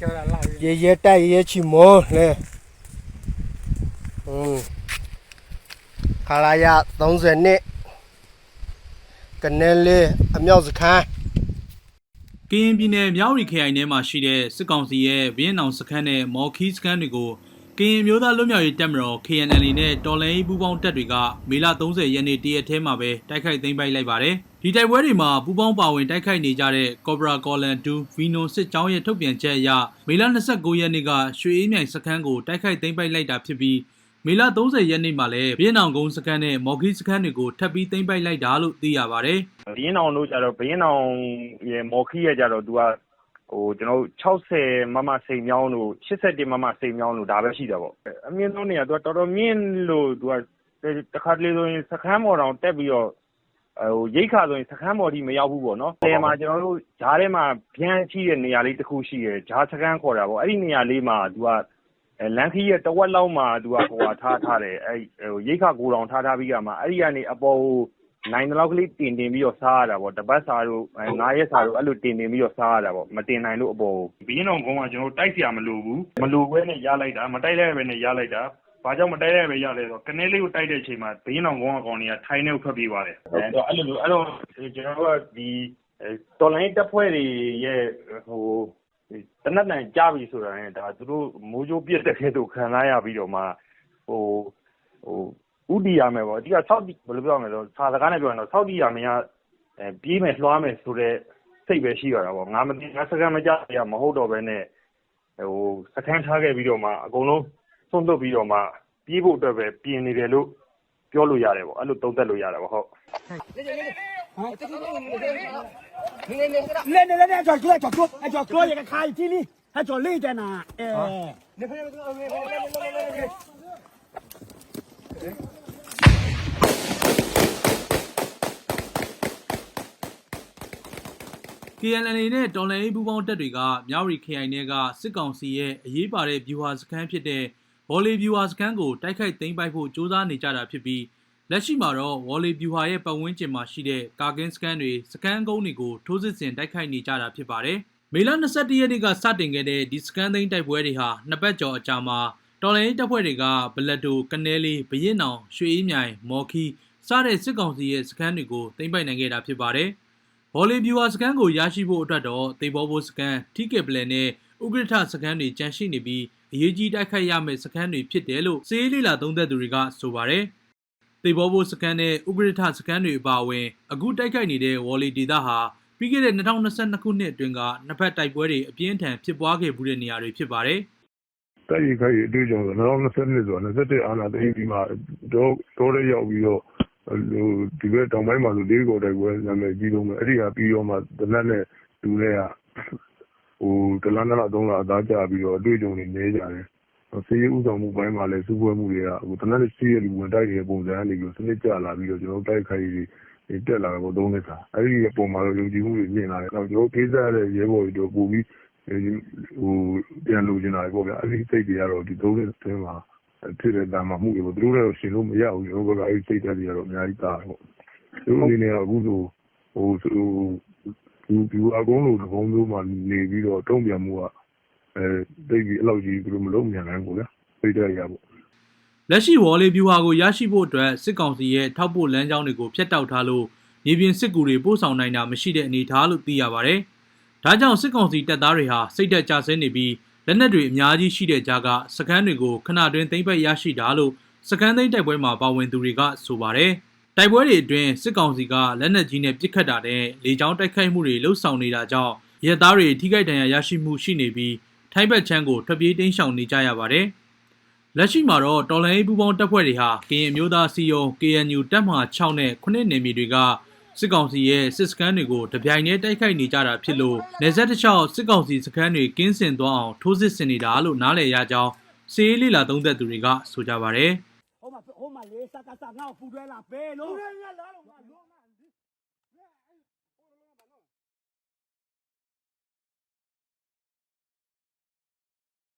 ကျော်လာလာပြီရေရဲတိုက်ရဲချီမောလဲอืมခလာရ30နှစ်ကနေလေးအမြောက်စခန်းကရင်ပြည်နယ်မြောက်ရီခရိုင်ထဲမှာရှိတဲ့စစ်ကောင်စီရဲ့ဗီယက်နမ်စခန်းနဲ့မော်ခီစခန်းတွေကိုကရင်မျိုးသားလွတ်မြောက်ရေးတပ်မတော် KNL နဲ့တော်လှန်ရေးပူးပေါင်းတပ်တွေကမေလ30ရက်နေ့တရက်ထဲမှာပဲတိုက်ခိုက်သိမ်းပိုက်လိုက်ပါတယ်။ ဒီတိုက်ပွဲတွေမှာပူးပေါင်းပါဝင်တိုက်ခိုက်နေကြတဲ့ Cobra Column 2 Vino စစ်ကြောင်းရဲ့ထုတ်ပြန်ချက်အရမေလ29ရက်နေ့ကရွှေအေးမြိုင်စခန်းကိုတိုက်ခိုက်သိမ်းပိုက်လိုက်တာဖြစ်ပြီးမေလ30ရက်နေ့မှာလည်းဗီယက်နမ်ကုန်းစခန်းနဲ့မော်ခီစခန်းတွေကိုထပ်ပြီးသိမ်းပိုက်လိုက်တာလို့သိရပါတယ်။ဘင်းအောင်တို့ကြတော့ဘင်းအောင်ရဲ့မော်ခီရဲ့ကြတော့သူကဟိုကျွန်တော်တို့60မမစိန်မြောင်းတို့81မမစိန်မြောင်းတို့ဒါပဲရှိတာပေါ့အမြင့်ဆုံးနေကသူကတော်တော်မြင့်လို့သူကတခါတလေဆိုရင်စခန်းပေါ်တောင်တက်ပြီးတော့ဟို ရိက္ခာဆိုရင် စခန်းပေါ်ထိ မရောက်ဘူးပေါ့နော်။လယ်မှာ ကျွန်တော်တို့ ကြားထဲမှာ ဖြန်းရှိတဲ့ နေရာလေး တစ်ခုရှိတယ်။ကြားစခန်းခေါ်တာပေါ့။အဲ့ဒီနေရာလေးမှာ သူက လမ်းခရီးရဲ့ တစ်ဝက်လောက်မှာ သူက ထားထားတယ်။ရိက္ခာဂိုထောင် ထားထားပြီးခါမှ အဲ့ဒီကနေ အပေါ်ကို နိုင်သလောက်ကလေး တင်တင်ပြီးတော့ စားရတာပေါ့။တစ်ပတ်စာတို့ ငါးရက်စာတို့ အဲ့လို တင်တင်ပြီးတော့ စားရတာပေါ့။မတင်နိုင်လို့ အပေါ်ကို။ဘုရင့်နောင်ကုန်းက ကျွန်တော်တို့ တိုက်စရာမလိုဘူး။မလိုဘဲနဲ့ ရလိုက်တာ။မတိုက်လိုက်ဘဲနဲ့ ရလိုက်တာ ဘာကြောင့်မတိုက်လိုက်ပဲရလဲဆိုတော့ ကနေလေးကိုတိုက်တဲ့အချိန်မှာဘင်းတော်ကုန်းအကောင်တွေက ထိုင်းနေကိုထွက်ပြေးသွားတယ်အဲ့တော့အဲ့လိုလိုအဲ့တော့ ကျွန်တော်တို့က ဒီတော်လိုင်းတပ်ဖွဲ့တွေရဲ့ဟိုတနက်တန်ကြပြီဆိုတာနဲ့ဒါသူတို့ မိုးကြိုးပြက်တဲ့ခဲသူခံစားရပြီးတော့မှဟိုဟိုဥတီရမယ်ပေါ့ အဓိကဆောက်တီဘယ်လိုပြောရမလဲဆိုစာစကားနဲ့ပြောရင်တော့ဆောက်တီရမင်းကအဲပြေးမယ်လွှားမယ်ဆိုတော့စိတ်ပဲရှိရတာပေါ့ ငါမသိငါစကန်မကြရမဟုတ်တော့ဘဲနဲ့ဟိုစကန်ထားခဲ့ပြီးတော့မှ အကုန်လုံး ဆုံးသွတ်ပြီးတော့မှ ပြေးဖို့အတွက်ပဲ ပြင်နေတယ်လို့ ပြောလို့ရတယ်ပေါ့ အဲ့လို သုံးသပ်လို့ရတာပေါ့ဟုတ်လဲလဲလဲကျော်ကျော်ကျော်ကျော်ကျော်ကျော်ရကခိုင်တီလီဟာကျော်လေးတဲ့နာအဲနေဖဲလဲလဲလဲလဲ KNL နဲ့ တော်လှန်ရေးပူးပေါင်းတပ်တွေက မြောက်ရီခရိုင်ထဲက စစ်ကောင်စီရဲ့ အရေးပါတဲ့ ဗျူဟာစခန်းဖြစ်တဲ့ ဝေါ်လီဗျူဟာစခန်းကိုတိုက်ခိုက်သိမ်းပိုက်ဖို့ကြိုးစားနေကြတာဖြစ်ပြီးလက်ရှိမှာတော့ဝေါ်လီဗျူဟာရဲ့ပတ်ဝန်းကျင်မှာရှိတဲ့ကာကင်းစခန်းတွေစခန်းကုန်းတွေကိုထိုးစစ်ဆင်တိုက်ခိုက်နေကြတာဖြစ်ပါတယ်။မေလ22ရက်နေ့ကစတင်ခဲ့တဲ့ဒီစကန်သိန်းတိုက်ပွဲတွေဟာနှစ်ပတ်ကျော်အကြာမှာတော်လိုင်းတပ်ဖွဲ့တွေကဘလက်တိုကနဲလေးဘရင်နောင်ရွှေအေးမြိုင်မော်ခီစတဲ့စစ်ကောင်စီရဲ့စခန်းတွေကိုသိမ်းပိုက်နိုင်ခဲ့တာဖြစ်ပါတယ်။ဗော်လီဗျူဟာစကန်ကိုရရှိဖို့အတွက်တော့တေဘောဘိုစကန်ထိကေပလန်နဲ့ ဥက္ကဋ္ဌစကန်တွေကြန့်ရှိနေပြီးအရေးကြီးတိုက်ခိုက်ရမယ့်စကန်တွေဖြစ်တယ်လို့စေးလေးလာသုံးသက်သူတွေကဆိုပါတယ်။တေဘောဘိုစကန်နဲ့ဥက္ကဋ္ဌစကန်တွေအပါအဝင်အခုတိုက်ခိုက်နေတဲ့ဝေါ်လီဒေတာဟာပြီးခဲ့တဲ့2022ခုနှစ်အတွင်းကနှစ်ဖက်တိုက်ပွဲတွေအပြင်းထန်ဖြစ်ပွားခဲ့မှုတဲ့နေရာတွေဖြစ်ပါတယ်။တိုက်ရိုက်ခိုက်အတွေ့အကြုံဆိုတော့2020ဆိုတော့21အာနာသိမ်းပြီးမှတော့တော့ရရောက်ပြီးတော့ဟိုဒီဘက်တောင်ပိုင်းမှာဆိုလေးကော်တိုက်ပွဲနာမည်ကြီးဆုံးပဲအဲ့ဒီကပြီးတော့မှတနက်နဲ့လူတွေကဟို တလန်းတလားသုံးလားအသားကျပြီးတော့ အတွေ့အကြုံတွေနေကြတယ်ဆေးရဥဆောင်မှုပိုင်းမှာလည်းစူးပွဲမှုတွေကဟိုတနက်နဲ့စီးရလူဝင်တိုက်တဲ့ ပုံစံကနေပြီးစနစ်ကျလာပြီးတော့ ကျွန်တော်တိုက်ခိုက်တွေ တက်လာတော့သုံးနှစ်ခါအဲ့ဒီအပေါ်မှာတော့ ယုံကြည်မှုတွေ မြင့်လာတယ်။နောက် ကျွန်တော်ကိစ္စရတဲ့ ရဲဘော်တွေတော့ပို့ပြီးဟိုပြန်လို့ကျင်တာပေါ့ဗျာ အဲ့ဒီစိတ်တွေကတော့ ဒီသုံးနှစ်အတွင်းမှာ ဖြစ်တဲ့တာမှမှုတွေပေါ့ သူတို့လည်းရှင်လို့မရဘူး ကျွန်တော်က အဲ့ဒီစိတ်ဓာတ်တွေကတော့ အများကြီးတာပေါ့ သူတို့အနေနဲ့အခုဆိုဟိုဟို ဒီဒီအကုန်းလိုတကုန်းမျိုးမှနေပြီးတော့တုံ့ပြန်မှုကအဲတိတ်ပြီးအဲ့လောက်ကြီးသူတို့မလုပ်မြန်နိုင်ဘူးဗျာစိတ်ဓာတ်ရပေါ့လက်ရှိဝေါ်လီဗျူဟာကိုရရှိဖို့အတွက်စစ်ကောင်စီရဲ့ထောက်ပို့လမ်းကြောင်းတွေကိုဖျက်တောက်ထားလို့မြေပြင်စစ်ကူတွေပို့ဆောင်နိုင်တာမရှိတဲ့အနေအထားလို့သိရပါဗျ။ဒါကြောင့်စစ်ကောင်စီတပ်သားတွေဟာစိတ်သက်ကြဆင်းနေပြီးလက်နက်တွေအများကြီးရှိတဲ့ကြားကစကန်းတွေကိုခဏတွင်သိမ့်ပိုက်ရရှိတာလို့စကန်းသိမ်းတိုက်ပွဲမှာပါဝင်သူတွေကဆိုပါတယ်။ တိုက်ပွဲတွေအတွင်းစစ်ကောင်စီကလက်နက်ကြီးနဲ့ပစ်ခတ်တာနဲ့လေကြောင်းတိုက်ခိုက်မှုတွေလှုပ်ဆောင်နေတာကြောင့်ရဲသားတွေထိခိုက်ဒဏ်ရာရရှိမှုရှိနေပြီးထိုင်းဘက်ချမ်းကိုထွက်ပြေးတိမ်းရှောင်နေကြရပါတယ်။လက်ရှိမှာတော့တော်လိုင်းရေးပူးပေါင်းတပ်ဖွဲ့တွေဟာကရင်အမျိုးသားစီယုံ KNU တပ်မဟာ6နဲ့9နယ်မြေတွေကစစ်ကောင်စီရဲ့စစ်စခန်းတွေကိုတပြိုင်တည်းတိုက်ခိုက်နေကြတာဖြစ်လို့နေဆက်တစ်လျှောက်စစ်ကောင်စီစခန်းတွေကင်းစင်သွားအောင်ထိုးစစ်ဆင်နေတာလို့နားလည်ရကြောင်းစေးလေးလာသုံးသက်သူတွေကဆိုကြပါတယ် ဟိုမှာဟိုမှာလေးစကားစငါ့ကိုပူတွဲလာပဲလို့ပူတွဲလာလို့ငါလုံး